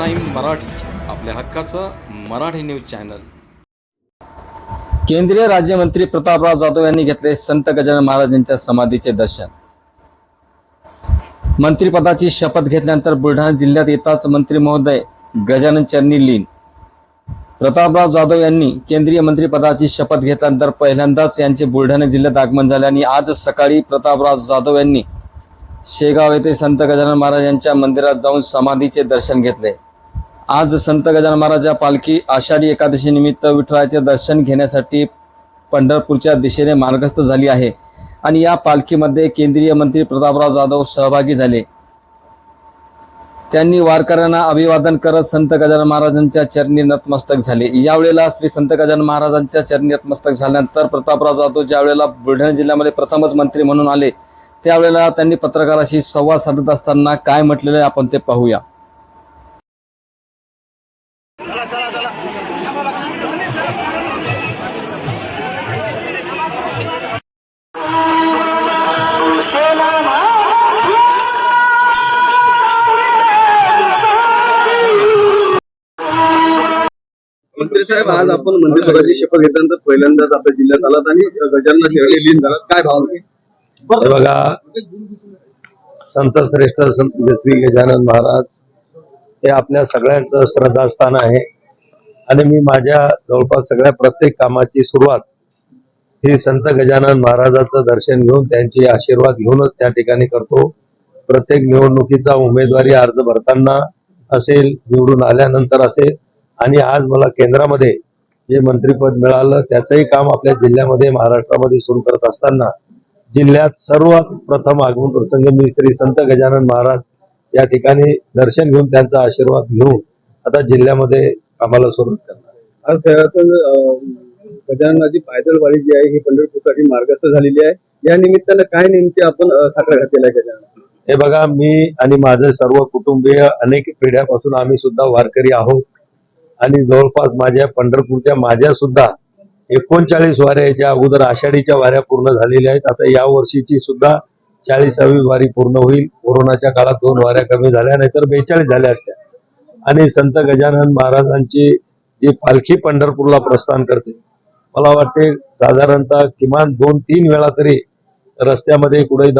मराठी आपल्या हक्काचं Marathi news channel. केंद्रीय राज्यमंत्री प्रतापराव जाधव यांनी घेतले संत गजानन महाराज यांच्या समाधीचे दर्शन. मंत्रीपदाची शपथ घेतल्यानंतर बुलढाणा जिल्ह्यात येताच मंत्री महोदय गजानन चरणी लीन. प्रतापराव जाधव यांनी केंद्रीय मंत्रीपदाची शपथ घेतल्यानंतर पहिल्यांदाच यांचे बुलढाणा जिल्ह्यात आगमन झाले आणि आज सकाळी प्रतापराव जाधव यांनी शेगाव येथे संत गजानन महाराज यांच्या मंदिरात जाऊन समाधीचे दर्शन घेतले. आज संत गजानन महाराजा पालखी आषाढी एकादशी निमित्त विठ्ठलाचे दर्शन घेण्यासाठी पंढरपूरच्या दिशेने मार्गस्थ झाली आहे. आणि या पालखीमध्ये केंद्रीय मंत्री प्रतापराव जाधव सहभागी झाले. त्यांनी वारकऱ्यांना अभिवादन करत संत गजानन महाराजांच्या चरणी नतमस्तक झाले. यावेळेला श्री संत गजानन महाराजांच्या चरणी नतमस्तक झाल्यानंतर प्रतापराव जाधव ज्या वेळेला बुलढाणा जिल्ह्यामध्ये प्रथमच मंत्री म्हणून आले त्यावेळेला त्यांनी पत्रकाराशी संवाद साधत असताना काय म्हटलेलं आहे आपण ते पाहूया. मंत्री साहेब आज आपण मंत्रिपदाची शपथ घेतल्यानंतर पहिल्यांदाच आपल्या जिल्ह्यात आलात आणि गजानन लीन झालात. काय भाव हे बघा संत श्रेष्ठ संत श्री गजानन महाराज हे आपल्या सगळ्यांचं श्रद्धास्थान आहे. आणि मी माझ्या जवळपास सगळ्या प्रत्येक कामाची सुरुवात ही संत गजानन महाराजाचं दर्शन घेऊन त्यांचे आशीर्वाद घेऊनच त्या ठिकाणी करतो. प्रत्येक निवडणुकीचा उमेदवारी अर्ज भरताना असेल निवडून आल्यानंतर असेल आणि आज मला केंद्रामध्ये जे मंत्रीपद मिळालं त्याचंही काम आपल्या जिल्ह्यामध्ये महाराष्ट्रामध्ये सुरू करत असताना जिल्ह्यात सर्वात प्रथम आगमन प्रसंग मी श्री संत गजानन महाराज या ठिकाणी दर्शन घेऊन त्यांचा आशीर्वाद घेऊन आता जिल्ह्यामध्ये कामाला सुरुवात करणार अं, गजाननाची पायदळ वारी जी आहे ही पंढरपूरसाठी मार्गस्थ झालेली आहे. या निमित्तानं काय नेमके आपण साखर घातलेला आहे गजानन? हे बघा मी आणि माझे सर्व कुटुंबीय अनेक पिढ्यापासून आम्ही सुद्धा वारकरी आहोत. आणि जवळपास माझ्या पंढरपूरच्या माझ्या सुद्धा एकोणचाळीस वाऱ्या याच्या अगोदर आषाढीच्या वाऱ्या पूर्ण झालेल्या आहेत. आता या वर्षीची सुद्धा चाळीसावी वारी पूर्ण होईल. कोरोनाच्या काळात दोन वाऱ्या कमी झाल्या नाहीतर बेचाळीस झाल्या असत्या. आणि संत गजानन महाराजांची जी पालखी पंढरपूरला प्रस्थान करते मला वाटते साधारणतः किमान दोन तीन वेळा तरी रस्त्यामध्ये कुठे